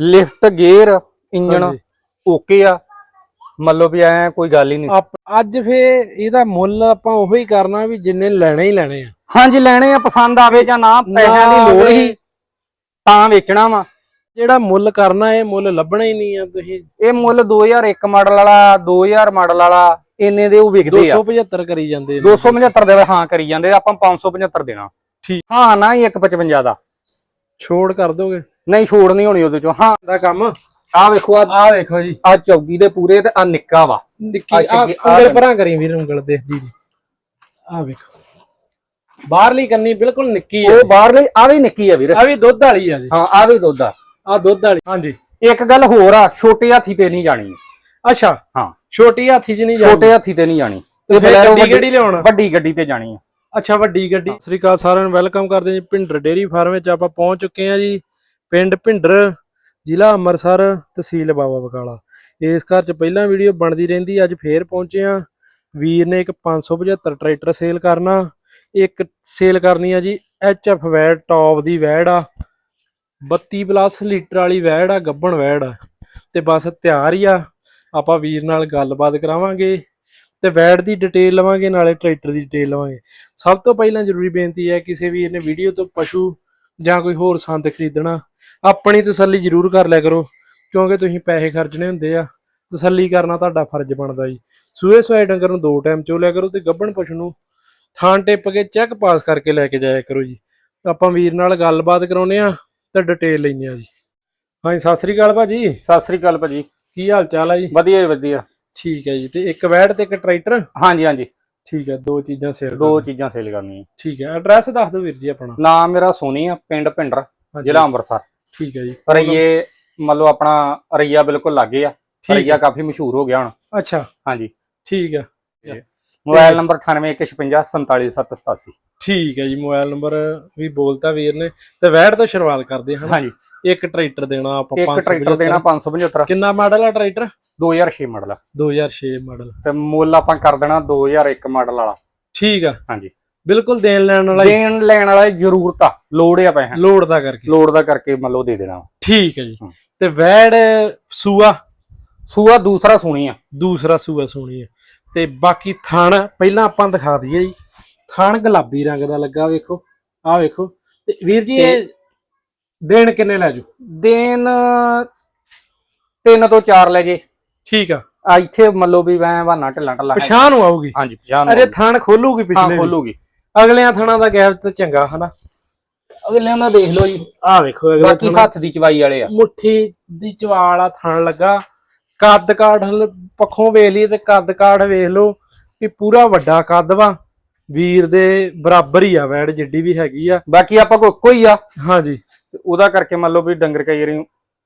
Lift gear engine ਹਾਂਜੀ। Okay ਆ। ਮਤਲਬ ਵੀ ਐ ਕੋਈ ਗੱਲ ਹੀ ਨਹੀਂ। ਅੱਜ ਫੇ ਇਹਦਾ ਮੁੱਲ ਆਪਾਂ ਉਹੋ ਹੀ ਕਰਨਾ ਵੀ ਜਿੰਨੇ ਲੈਣੇ ਹੀ ਲੈਣੇ ਆ। ਹਾਂਜੀ ਲੈਣੇ ਆ ਪਸੰਦ ਆਵੇ ਜਾਂ ਨਾ ਪੈਸਿਆਂ ਦੀ ਲੋੜ ਹੀ ਤਾਂ ਵੇਚਣਾ ਵਾ। ਜਿਹੜਾ ਮੁੱਲ ਕਰਨਾ ਇਹ ਮੁੱਲ ਲੱਭਣਾ ਹੀ ਨਹੀਂ ਆ ਤੁਸੀਂ। ਇਹ ਮੁੱਲ 2001 ਮਾਡਲ ਵਾਲਾ 2000 ਮਾਡਲ ਵਾਲਾ ਇੰਨੇ ਦੇ ਉਹ ਵਿਕਦੇ ਆ। 275 ਕਰੀ ਜਾਂਦੇ ਨੇ। 275 ਦੇ ਹਾਂ ਕਰੀ ਜਾਂਦੇ ਆਪਾਂ 575 ਦੇਣਾ। ਠੀਕ। ਹਾਂ ਨਾ ਹੀ 155 ਦਾ। ਛੋੜ ਕਰ ਦੋਗੇ? ਨਹੀਂ ਛੋੜ ਨਹੀਂ ਹੋਣੀ ਉਹਦੇ ਚੋਂ। ਹਾਂ। ਦਾ ਕੰਮ? ਆ ਵੇਖੋ ਆ ਆ ਵੇਖੋ ਜੀ। ਆ ਚੌਗੀ ਦੇ ਪੂਰੇ ਤੇ ਆ ਨਿੱਕਾ ਵਾ। ਨਿੱਕੀ ਆ ਜੀ, ਆਹ ਉਂਗਲ ਗੱਲ। ਪਰਾਂ ਕਰੀ ਵੀਰ ਉਂਗਲ ਦੇਖਦੀ ਜੀ ਆ ਵੇਖੋ। ਬਾਹਰਲੀ ਕੰਨੀ ਬਿਲਕੁਲ ਨਿੱਕੀ ਆ। ਉਹ ਬਾਹਰਲੀ ਆ ਵੀ ਨਿੱਕੀ ਆ ਵੀਰ। ਆ ਵੀ ਦੁੱਧ ਵਾਲੀ ਆ ਜੀ। ਹਾਂ ਆ ਵੀ ਦੁੱਧ ਆ। ਆ ਦੁੱਧ ਵਾਲੀ ਹਾਂਜੀ। ਇੱਕ ਗੱਲ ਹੋਰ ਆ ਛੋਟੇ ਹਾਥੀ ਤੇ ਨਹੀਂ ਜਾਣੀ। ਅੱਛਾ। ਹਾਂ। ਛੋਟੀ ਹਾਥੀ ਚ ਨਹੀਂ ਜਾਂਦੀ ਛੋਟੇ ਹਾਥੀ ਤੇ ਨਹੀਂ ਜਾਣੀ। ਤੇ ਇਹ ਫਿਰ ਬਲੈਰੋ ਗੱਡੀ ਕਿਹੜੀ ਲਿਆਉਣਾ। ਵੱਡੀ ਗੱਡੀ ਤੇ ਜਾਣੀ ਆ। ਅੱਛਾ ਵੱਡੀ ਗੱਡੀ। ਸਤਿ ਸ੍ਰੀ ਅਕਾਲ ਸਾਰਿਆਂ ਨੂੰ ਵੈਲਕਮ ਕਰਦੇ ਜੀ ਭਿੰਡਰ ਡੇਰੀ ਫਾਰਮ ਵਿੱਚ। ਆਪਾਂ ਪਹੁੰਚ ਚੁੱਕੇ ਹਾਂ ਜੀ। ਪਿੰਡ ਭਿੰਡਰ, ਜ਼ਿਲ੍ਹਾ ਅੰਮ੍ਰਿਤਸਰ, ਤਹਿਸੀਲ ਬਾਬਾ ਬਕਾਲਾ। ਇਸ ਘਰ 'ਚ ਪਹਿਲਾਂ ਵੀਡੀਓ ਬਣਦੀ ਰਹਿੰਦੀ, ਅੱਜ ਫੇਰ ਪਹੁੰਚੇ ਹਾਂ। ਵੀਰ ਨੇ ਇੱਕ 575 ਟਰੈਕਟਰ ਸੇਲ ਕਰਨਾ। ਇੱਕ ਸੇਲ ਕਰਨੀ ਆ ਜੀ ਐਚ ਐਫ ਵੈਡ, ਟੌਪ ਦੀ ਵੈਡ ਆ। 32 ਪਲੱਸ ਲੀਟਰ ਵਾਲੀ ਵੈਡ ਆ, ਗੱਬਣ ਵੈਡ ਆ। ਤੇ ਬਸ ਤਿਆਰ ਹੀ ਆ। ਆਪਾਂ ਵੀਰ ਨਾਲ ਗੱਲਬਾਤ ਕਰਾਵਾਂਗੇ ਤੇ ਵੈਡ ਦੀ ਡਿਟੇਲ ਲਵਾਂਗੇ, ਨਾਲੇ ਟਰੈਕਟਰ ਦੀ ਡਿਟੇਲ ਲਵਾਂਗੇ। ਸਭ ਤੋਂ ਪਹਿਲਾਂ ਜ਼ਰੂਰੀ ਬੇਨਤੀ ਹੈ, ਕਿਸੇ ਵੀਰ ਨੇ ਵੀਡੀਓ ਤੋਂ ਪਸ਼ੂ ਜਾਂ ਕੋਈ ਹੋਰ ਸੰਦ ਖਰੀਦਣਾ ਆਪਣੀ ਤਸੱਲੀ ਜ਼ਰੂਰ ਕਰ ਲਿਆ ਕਰੋ ਕਿਉਂਕਿ ਤੁਸੀਂ ਪੈਸੇ ਖਰਚਣੇ ਹੁੰਦੇ ਆ। ਤਸੱਲੀ ਕਰਨਾ ਤੁਹਾਡਾ ਫਰਜ਼ ਬਣਦਾ ਜੀ। ਸੂਏ ਸਵਾਏ ਡੰਗਰ ਨੂੰ ਦੋ ਟਾਈਮ ਚੋ ਲਿਆ ਕਰੋ ਤੇ ਗੱਭਣ ਪਸ਼ੂ ਨੂੰ ਥਾਂ ਟਿੱਪ ਕੇ ਚੈੱਕ ਪਾਸ ਕਰਕੇ ਲੈ ਕੇ ਜਾਇਆ ਕਰੋ ਜੀ। ਆਪਾਂ ਵੀਰ ਨਾਲ ਗੱਲਬਾਤ ਕਰਾਉਨੇ ਆ ਤੇ ਡਿਟੇਲ ਲੈਂਦੇ ਆ ਜੀ। ਹਾਂਜੀ ਸਤਿ ਸ੍ਰੀ ਅਕਾਲ ਭਾਜੀ। ਸਤਿ ਸ੍ਰੀ ਅਕਾਲ ਭਾਜੀ। ਕੀ ਹਾਲ ਚਾਲ ਆ ਜੀ? ਵਧੀਆ ਜੀ ਵਧੀਆ। ਠੀਕ ਹੈ ਜੀ ਤੇ ਇੱਕ ਵੈਡ ਤੇ ਇੱਕ ਟਰੈਕਟਰ? ਹਾਂਜੀ ਹਾਂਜੀ। ਠੀਕ ਹੈ ਦੋ ਚੀਜ਼ਾਂ ਸੇਲ ਦੋ ਚੀਜ਼ਾਂ ਸੇਲ ਕਰਨੀਆਂ। ਠੀਕ ਹੈ ਐਡਰੈਸ ਦੱਸ ਦਿਓ ਵੀਰ ਜੀ ਆਪਣਾ। ਨਾਮ ਮੇਰਾ ਸੋਨੀ ਆ ਪਿੰਡ ਹਾਂਜੀ, ਜ਼ਿਲ੍ਹਾ ਅੰਮ੍ਰਿਤਸਰ। ਠੀਕ ਹੈ ਜੀ। ਰਈਏ ਮੰਨ ਲਓ ਆਪਣਾ ਰਈਆ ਬਿਲਕੁਲ ਲਾਗੇ ਆ। ਰਈਆ ਕਾਫੀ ਮਸ਼ਹੂਰ ਹੋ ਗਿਆ ਹੁਣ। ਅੱਛਾ। ਹਾਂਜੀ। ਠੀਕ ਹੈ। ਮੋਬਾਈਲ ਨੰਬਰ 9815547787 ਠੀਕ ਹੈ ਜੀ ਮੋਬਾਈਲ ਨੰਬਰ ਵੀ ਬੋਲਤਾ ਵੀਰ ਨੇ। ਤੇ ਵੈਟ ਤੋਂ ਸ਼ੁਰੂਆਤ ਕਰਦੇ ਹਾਂ। ਹਾਂਜੀ। ਇੱਕ ਟਰੈਕਟਰ ਦੇਣਾ ਆਪਾਂ ਇੱਕ 575 ਟਰੈਕਟਰ ਦੇਣਾ 575 ਕਿੰਨਾ ਮਾਡਲ ਆ ਟਰੈਕਟਰ? 2006 ਮਾਡਲ ਆ। 2006 ਮਾਡਲ। ਤੇ ਮੁੱਲ ਆਪਾਂ ਕਰ ਦੇਣਾ 2001 ਮਾਡਲ ਵਾਲਾ। ਠੀਕ ਆ। ਹਾਂਜੀ। ਬਿਲਕੁਲ ਦੇਣ ਲੈਣ ਵਾਲਾ ਹੀ। ਦੇਣ ਲੈਣ ਵਾਲਾ ਜ਼ਰੂਰਤ ਆ ਲੋੜ ਆ ਪੈਸੇ ਲੋਡ ਦਾ ਕਰਕੇ। ਲੋੜ ਦਾ ਕਰਕੇ ਮੰਨ ਲਓ ਦੇ ਦੇਣਾ ਠੀਕ ਹੈ ਜੀ। ਹਾਂ। ਤੇ ਵੈੜ ਸੂਆ? ਸੂਆ ਦੂਸਰਾ ਸੁਣੀ ਆ। ਦੂਸਰਾ ਸੂਆ ਸੋਹਣੀ ਹੈ ਤੇ ਬਾਕੀ ਥਣ ਪਹਿਲਾਂ ਆਪਾਂ ਦਿਖਾ ਦਈਏ ਜੀ। ਥਣ ਗੁਲਾਬੀ ਰੰਗ ਦਾ ਲੱਗਾ ਵੇਖੋ। ਆਹ ਵੇਖੋ। ਤੇ ਵੀਰ ਜੀ ਇਹ ਦੇਣ ਕਿੰਨੇ ਲੈ ਜੂ ਦੇਣ ਤਿੰਨ ਤੋਂ ਚਾਰ ਲੈ ਜੇ। ਠੀਕ ਆ। ਆ ਇੱਥੇ ਮੰਨ ਲਓ ਵੀ ਵੈਂ ਬਹਾਨਾ ਢਿੱਲਾ ਢਿੱਲਾ ਹੈ। ਪਛਾਣ ਨੂੰ ਆਊਗੀ? ਹਾਂਜੀ ਪਛਾਣ ਅਰੇ ਥਣ ਖੋਲੂਗੀ ਹਾਂ ਪਿਛਲੇ ਵੀ। ਖੋਲੂਗੀ। ਅਗਲਿਆਂ ਥਣਾਂ ਦਾ ਗੈਪ ਤਾਂ ਚੰਗਾ ਹਨਾ? ਅਗਲਿਆਂ ਦਾ ਦੇਖ ਲਓ ਜੀ। ਆਹ ਵੇਖੋ ਅਗਲੇ ਬਾਕੀ ਹੱਥ ਦੀ ਚਵਾਈ ਵਾਲੇ ਆ। ਮੁੱਠੀ ਦੀ ਚਵਾਲ ਆ ਥਣ ਲੱਗਾ। ਕੱਦ ਕਾਠ ਹਲ- ਪੱਖੋਂ ਵੇਖ ਲਈ ਤੇ ਕੱਦ ਕਾਠ ਵੇਖ ਲਓ ਕਿ ਪੂਰਾ ਵੱਡਾ ਕੱਦ ਵਾ। ਵੀਰ ਦੇ ਬਰਾਬਰ ਹੀ ਆ ਵੈੜ ਜਿੱਡੀ ਵੀ ਹੈਗੀ ਆ। ਬਾਕੀ ਆਪਾਂ ਕੋ ਕੋਈ ਆ। ਹਾਂਜੀ। ਤੇ ਉਹਦਾ ਕਰਕੇ ਮੰਨ ਲਓ ਵੀ ਡੰਗਰ ਕਈ ਵਾਰੀ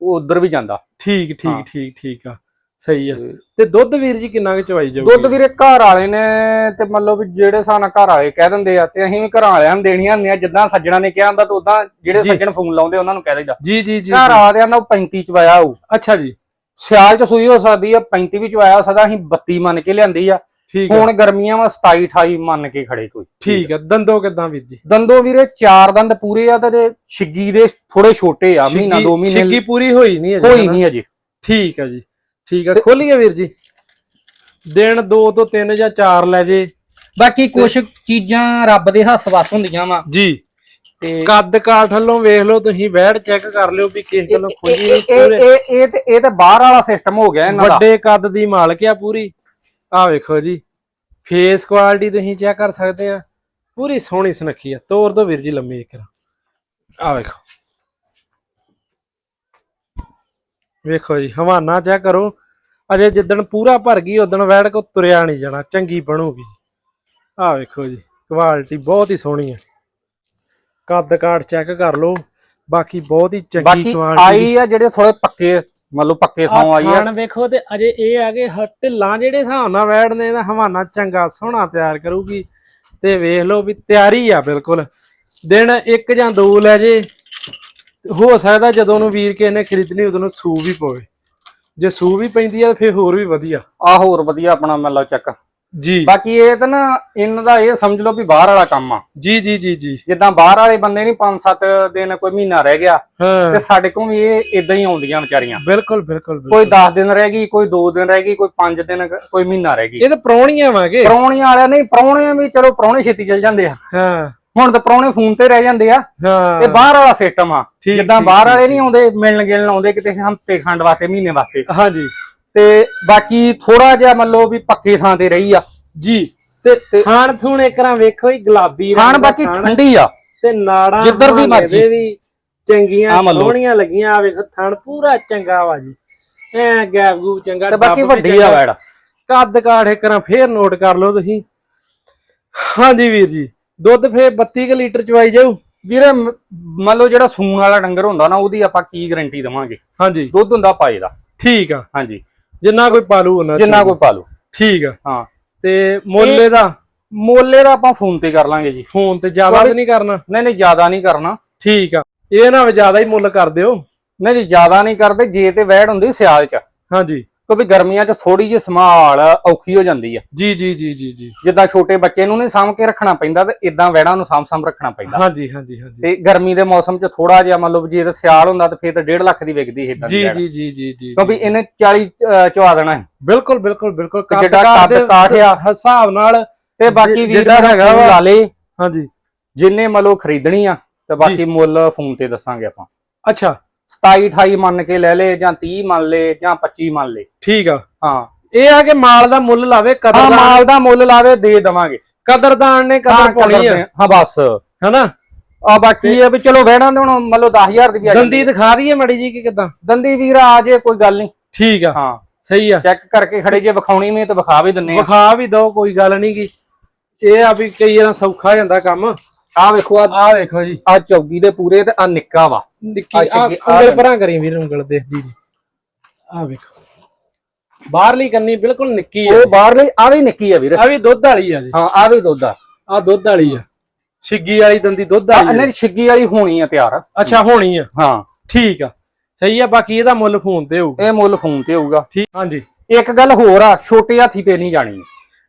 ਉਹ ਉਧਰ ਵੀ ਜਾਂਦਾ। ਠੀਕ ਹਾਂ। ਠੀਕ ਠੀਕ ਠੀਕ ਆ। ਸਹੀ ਆ। ਤੇ ਦੁੱਧ ਵੀਰ ਜੀ ਕਿੰਨਾ ਕੁ ਚਵਾਈ ਜਾਊਗੀ? ਦੁੱਧ ਵੀਰੇ ਘਰ ਵਾਲੇ ਨੇ ਤੇ ਮੰਨ ਲਓ ਵੀ ਜਿਹੜੇ ਨਾਲ ਘਰ ਵਾਲੇ ਕਹਿ ਦਿੰਦੇ ਆ ਤੇ ਅਸੀਂ ਵੀ ਘਰਾਂ ਵਾਲਿਆਂ ਨੂੰ ਦੇਣੀਆਂ ਹੁੰਦੀਆਂ ਜਿੱਦਾਂ ਸੱਜਣਾ ਨੇ ਕਿਹਾ ਹੁੰਦਾ ਤਾਂ ਉਦਾਂ ਜਿਹੜੇ। ਸੱਜਣ ਫੋਨ ਲਾਉਂਦੇ ਉਹਨਾਂ ਨੂੰ ਕਹਿ ਦਈਦਾ। ਜੀ ਜੀ ਜੀ ਘਰ ਵਾਲਿਆਂ ਦਾ ਉਹ 35 ਚ ਵਾਇਆ ਹੋਊ। ਅੱਛਾ ਜੀ। ਸਿਆਲ ਚ ਸੂਈ ਹੋ ਸਕਦੀ ਆ 35 ਵਿੱਚ ਵਾਇਆ ਹੋ ਸਕਦਾ ਅਸੀਂ 32 ਮੰਨ ਕੇ ਲਿਆਂਦੀ ਆ। ਹੁਣ ਗਰਮੀਆਂ ਵਾ 27 28 ਮੰਨ ਕੇ ਖੜੇ ਕੋਈ। ਠੀਕ ਆ। ਦੰਦੋ ਕਿਦਾਂ ਵੀਰ ਜੀ? ਦੰਦੋ ਵੀਰੇ ਚਾਰ ਦੰਦ ਪੂਰੇ ਆ ਤੇ ਛਿੱਗੀ ਦੇ ਥੋੜੇ ਛੋਟੇ ਆ ਮਹੀਨਾ ਦੋ ਮਹੀਨੇ ਛਿੱਗੀ ਪੂਰੀ ਹੋਈ ਨਹੀਂ ਅਜੇ ਹੋਈ? ਨਹੀਂ ਅਜੇ। ਠੀਕ ਆ ਜੀ। ਠੀਕ ਆ ਖੋਲੀਏ ਵੀਰ ਜੀ। ਦਿਨ 2 ਤੋਂ 3 ਜਾਂ 4 ਲੈ ਜੇ। ਬਾਕੀ ਕੁਝ ਚੀਜ਼ਾਂ ਰੱਬ ਦੇ ਹੱਥ ਵਸ ਹੁੰਦੀਆਂ ਵਾ। ਜੀ। ਤੇ ਕੱਦ ਕਾਠ ਵੱਲੋਂ ਵੇਖ ਲਓ ਤੁਸੀਂ ਵੈੜ ਚੈੱਕ ਕਰ ਲਿਓ ਵੀ ਕਿਸ ਗੱਲੋਂ ਖੋਜੀ ਇਹ ਇਹ ਇਹ ਇਹ। ਤੇ ਇਹ ਤੇ ਬਾਹਰ ਵਾਲਾ ਸਿਸਟਮ ਹੋ ਗਿਆ ਇਹਨਾਂ ਦਾ। ਵੱਡੇ ਕੱਦ ਦੀ ਮਾਲਕ ਆ ਪੂਰੀ। ਆ ਵੇਖੋ ਜੀ। ਫੇਸ ਕੁਆਲਿਟੀ ਤੁਸੀਂ ਚੈੱਕ ਕਰ ਸਕਦੇ ਆ। ਪੂਰੀ ਸੋਹਣੀ ਸੁਨੱਖੀ ਆ। ਤੋਰ ਦੋ ਵੀਰ ਜੀ ਲੰਮੀ ਇੱਕ ਆ ਵੇਖੋ। ਵੇਖੋ ਜੀ ਹਵਾਨਾ ਚੈੱਕ ਕਰੋ। ਅਜੇ ਜਿੱਦਣ ਪੂਰਾ ਭਰ ਗਈ ਉਦਣ ਵੈੜ ਕੋ ਤੁਰਿਆ ਨਹੀਂ ਜਾਣਾ ਚੰਗੀ ਬਣੂਗੀ। ਆ ਵੇਖੋ ਜੀ ਕੁਆਲਿਟੀ ਬਹੁਤ ਹੀ ਸੋਹਣੀ ਆ ਕੱਦ ਕਾਠ ਚੈੱਕ ਕਰ ਲਓ ਬਾਕੀ ਬਹੁਤ ਹੀ ਚੰਗੀ ਬਾਕੀ ਕੁਆਲਿਟੀ ਆਈ ਆ ਜਿਹੜੇ ਥੋੜੇ ਪੱਕੇ ਮੰਨ ਲਓ ਪੱਕੇ ਥਾਂ ਆਈ ਆ। ਖਾਣ ਵੇਖੋ ਤੇ ਅਜੇ ਇਹ ਆ ਕਿ ਹ- ਢਿੱਲਾਂ ਜਿਹੜੇ ਹਿਸਾਬ ਨਾਲ ਵੈੜਨੇ ਦਾ ਹਵਾਨਾ ਚੰਗਾ ਸੋਹਣਾ ਤਿਆਰ ਕਰੂਗੀ। ਤੇ ਵੇਖ ਲਓ ਵੀ ਤਿਆਰੀ ਆ ਬਿਲਕੁਲ। ਦਿਨ ਇੱਕ ਜਾਂ ਦੋ ਲੈ ਜੇ ਹੋ ਸਕਦਾ ਜਦੋਂ ਨੂੰ ਵੀਰ ਕੇ ਨੇ ਖਰੀਦਣੀ ਉਦੋਂ ਨੂੰ ਸੂ ਵੀ ਪਵੇ। ਜੇ ਸੂ ਵੀ ਪੈਂਦੀ ਆ ਫਿਰ ਹੋਰ ਵੀ ਵਧੀਆ। ਆ ਹੋਰ ਵਧੀਆ ਆਪਣਾ ਮੰਨ ਲਓ ਚੱਕ। ਜੀ। ਬਾਕੀ ਇਹ ਤਾਂ ਨਾ ਇਹਨਾਂ ਦਾ ਇਹ ਸਮਝ ਲਓ ਵੀ ਬਾਹਰ ਵਾਲਾ ਕੰਮ ਆ। ਜੀ ਜੀ ਜੀ ਜੀ। ਜਿੱਦਾਂ ਬਾਹਰ ਵਾਲੇ ਬੰਦੇ ਨਹੀਂ 5-7 ਦਿਨ ਕੋਈ ਮਹੀਨਾ ਰਹਿ ਗਿਆ ਤੇ ਸਾਡੇ ਕੋਲ ਵੀ ਇਹ ਇਦਾਂ ਹੀ ਆਉਂਦੀਆਂ ਵਿਚਾਰੀਆਂ। ਬਿਲਕੁਲ ਬਿਲਕੁਲ। ਕੋਈ 10 ਦਿਨ ਰਹਿ ਗਈ ਕੋਈ 2 ਦਿਨ ਰਹਿ ਗਈ ਕੋਈ 5 ਦਿਨ ਕੋਈ ਮਹੀਨਾ ਰਹਿ ਗਈ। ਇਹ ਤਾਂ ਪ੍ਰਾਹੁਣੀਆਂ ਵਾਂਗੇ। ਪ੍ਰਾਹੁਣਿਆਂ ਵਾਲਿਆਂ ਨਹੀਂ ਪ੍ਰਾਹੁਣੇ ਵੀ ਚਲੋ ਪ੍ਰਾਹੁਣੇ ਛੇਤੀ ਚੱਲ ਜਾਂਦੇ ਆ। ਹਾਂ। ਹੁਣ ਤਾਂ ਪ੍ਰਾਹੁਣੇ ਫੋਨ ਤੇ ਰਹਿ ਜਾਂਦੇ ਆ। ਹਾਂ। ਇਹ ਬਾਹਰ ਵਾਲਾ ਸਿਸਟਮ ਆ। ਜਿੱਦਾਂ ਬਾਹਰ ਵਾਲੇ ਨਹੀਂ ਆਉਂਦੇ ਮਿਲਣ ਗਿਲਣ ਆਉਂਦੇ ਕਿਤੇ ਹਫ਼ਤੇ ਖੰਡ ਵਾਸਤੇ ਮਹੀਨੇ ਵਾਸਤੇ। ਹਾਂਜੀ। ਤੇ ਬਾਕੀ ਥੋੜਾ ਜਿਹਾ ਮੰਨ ਲਓ ਵੀ ਪੱਕੇ ਥਾਂ ਤੇ ਰਹੀ ਆ। ਜੀ। ਤੇ ਖਾਣ ਥੂਣ ਇਕਰਾਂ ਵੇਖੋ ਹੀ ਗੁਲਾਬੀ ਖਾਣ ਬਾਕੀ ਠੰਡੀ ਆ। ਤੇ ਨਾੜਾਂ ਜਿੱਧਰ ਦੀ ਮਰਜ਼ੀ। ਵੀ ਚੰਗੀਆਂ। ਸੋਹਣੀਆਂ ਲੱਗੀਆਂ। ਆ ਵੇਖੋ ਥਣ ਪੂਰਾ ਚੰਗਾ ਵਾ ਜੀ। ਐ ਗੈਪ ਗੂਪ ਚੰਗਾ ਤੇ ਬਾਕੀ ਵੱਡੀ ਆ। ਵੈੜ। ਕੱਦ ਕਾਠ ਇਕਰਾਂ ਫੇਰ ਨੋਟ ਕਰ ਲਓ ਤੁਸੀਂ। ਹਾਂਜੀ ਵੀਰ ਜੀ। ਦੁੱਧ ਫੇਰ 32 ਕੁ ਲੀਟਰ ਚਵਾਈ ਜਾਊ। ਵੀਰੇ ਮੰਨ ਲਓ ਜਿਹੜਾ ਸੂਣ ਵਾਲਾ ਡੰਗਰ ਹੁੰਦਾ ਨਾ ਉਹਦੀ ਆਪਾਂ ਕੀ ਗਾਰੰਟੀ ਦਵਾਂਗੇ? ਹਾਂਜੀ। ਦੁੱਧ ਹੁੰਦਾ ਪਾਏ ਦਾ। ਠੀਕ ਆ। ਹਾਂਜੀ। ਜਿੰਨਾ ਕੋਈ ਪਾਲੂ ਉਹਨਾਂ ਜਿੰਨਾ ਕੋਈ ਪਾਲੋ। ਠੀਕ ਆ। ਹਾਂ। ਤੇ ਮੁੱਲੇ ਦਾ? ਮੋਲੇ ਦਾ ਆਪਾਂ ਫੋਨ ਤੇ ਕਰ ਲਾਂਗੇ ਜੀ। ਫੋਨ ਤੇ ਜ਼ਿਆਦਾ ਨਹੀਂ ਕਰਨਾ? ਨਹੀਂ ਨਹੀਂ ਜ਼ਿਆਦਾ ਨਹੀਂ ਕਰਨਾ। ਠੀਕ ਆ। ਇਹ ਨਾ ਜ਼ਿਆਦਾ ਹੀ ਮੁੱਲ ਕਰ ਦਿਓ। ਨਹੀਂ ਜੀ ਜ਼ਿਆਦਾ ਨਹੀਂ ਕਰਦੇ। ਜੇ ਤੇ ਵੈੜ ਹੁੰਦੀ ਸਿਆਲ ਚ। ਹਾਂਜੀ। ਕਿਉਂਕਿ ਗਰਮੀਆਂ ਚ ਥੋੜੀ ਜਿਹੀ ਸੰਭਾਲ ਔਖੀ ਹੋ ਜਾਂਦੀ ਆ। ਜੀ ਜੀ ਜੀ ਜੀ ਜੀ। ਜਿੱਦਾਂ ਛੋਟੇ ਬੱਚੇ ਨੂੰ ਨਹੀਂ ਸਾਂਭ ਕੇ ਰੱਖਣਾ ਪੈਂਦਾ ਤੇ ਇਦਾਂ ਵੈੜਾਂ ਨੂੰ ਸਾਂਭ ਸਾਂਭ ਰੱਖਣਾ ਪੈਂਦਾ। ਹਾਂਜੀ ਹਾਂਜੀ ਹਾਂਜੀ। ਤੇ ਗਰਮੀ ਦੇ ਮੌਸਮ ਚ ਥੋੜਾ ਜਿਹਾ ਮੰਨ ਲਓ ਜੇ ਤੇ ਸਿਆਲ ਹੁੰਦਾ ਤੇ ਫੇਰ ਤਾਂ 1.5 ਲੱਖ ਦੀ ਵਿਕਦੀ ਹੈ ਜੀ ਜੀ ਜੀ ਜੀ ਜੀ ਕਿਉਂਕਿ ਇਹਨੇ 40 ਅਹ, ਚਵਾ ਦੇਣਾ ਹੈ। ਬਿਲਕੁਲ ਬਿਲਕੁਲ ਬਿਲਕੁਲ। ਜਿਹੜਾ ਕੱਦ ਦੇ ਕਾਠ ਆ, ਹਿਸਾਬ ਨਾਲ ਤੇ ਬਾਕੀ ਵੀਰ ਮੇਰਾ ਹੈਗਾ। ਲਾ ਲੇ ਹਾਂਜੀ। ਜਿੰਨੇ ਮੰਨ ਲਓ ਖਰੀਦਣੀ ਆ ਤੇ ਬਾਕੀ ਮੁੱਲ ਫੋਨ ਤੇ ਦੱਸਾਂਗੇ ਆਪਾਂ। ਅੱਛਾ। 27 28 ਮੰਨ ਕੇ ਲੈ ਲੇ ਜਾਂ 30 ਮੰਨ ਲੇ ਜਾਂ 25 ਮੰਨ ਲੇ। ਠੀਕ ਆ। ਹਾਂ। ਇਹ ਆ ਕਿ ਮਾਲ ਦਾ ਮੁੱਲ ਲਾਵੇ ਹਾਂ ਕਦਰਦਾਨ ਮਾਲ ਦਾ ਮੁੱਲ ਲਾਵੇ ਦੇ ਦਵਾਂਗੇ। ਕਦਰਦਾਨ ਨੇ ਕਦਰ ਪਾਉਣੀ ਆ। ਹਾਂ ਬਸ। ਹਨਾ? ਆ ਬਾਕੀ ਇਹ ਵੀ ਚਲੋ ਵਹਿਣਾ ਦੇ ਹੁਣ ਮੰਨ ਲਓ 10000 ਦੀ ਵੀ ਆ। ਜਾਂਦੀ ਦੰਦੀ ਦਿਖਾ ਦਈਏ ਮੜੀ ਜੀ ਕਿ ਕਿਦਾਂ? ਦੰਦੀ ਵੀਰ ਆ ਜੇ ਕੋਈ ਗੱਲ ਨਹੀਂ। ਠੀਕ ਆ। ਹਾਂ। ਸਹੀ ਆ। ਚੈੱਕ ਕਰਕੇ ਖੜੇ ਜੇ ਵਿਖਾਉਣੀ ਵੀ ਤਾਂ ਵਿਖਾ ਵੀ ਦਿੰਨੇ ਆ। ਵਿਖਾ ਵੀ ਦੋ ਕੋਈ ਗੱਲ ਨਹੀਂ ਕੀ ਇਹ ਆ ਵੀ ਕਈ ਵਾਰ ਸੌਖਾ ਜਾਂਦਾ ਕੰਮ। ਆ ਵੇਖੋ ਆ ਵੇਖੋ ਜੀ। ਆ ਚੌਗੀ ਦੇ ਪੂਰੇ ਤੇ ਆ ਨਿੱਕਾ ਵਾ। ਨਿੱਕੀ ਆ ਉਂਗਲ। ਭਰਾਂ ਕਰੀ ਵੀਰ ਉਂਗਲ ਦੇਖਦੀ ਆ ਵੇਖੋ। ਬਾਹਰਲੀ ਕੰਨੀ ਬਿਲਕੁਲ ਨਿੱਕੀ ਆ। ਉਹ ਬਾਹਰਲੀ ਆ ਵੀ ਨਿੱਕੀ ਆ ਵੀਰ। ਆ ਵੀ ਦੁੱਧ ਵਾਲੀ ਆ ਜੀ। ਹਾਂ ਆ ਵੀ ਦੁੱਧ ਆ। ਆ ਦੁੱਧ ਵਾਲੀ ਆ। ਛਿੱਗੀ ਵਾਲੀ ਦੰਦੀ ਦੁੱਧ ਆ, ਵਾਲੀ ਆ। ਇਹਨਾਂ ਦੀ ਛਿੱਗੀ ਵਾਲੀ ਹੋਣੀ ਆ ਤਿਆਰ। ਅੱਛਾ ਹੋਣੀ ਆ। ਹਾਂ। ਠੀਕ ਆ। ਸਹੀ ਆ ਬਾਕੀ ਇਹਦਾ ਮੁੱਲ ਫੋਨ ਤੇ ਹੋਊ ਇਹ ਮੁੱਲ ਫੋਨ ਤੇ ਹੋਊਗਾ। ਠੀਕ ਹਾਂਜੀ। ਇੱਕ ਗੱਲ ਹੋਰ ਆ ਛੋਟੇ ਹਾਥੀ ਤੇ ਨਹੀਂ ਜਾਣੀ।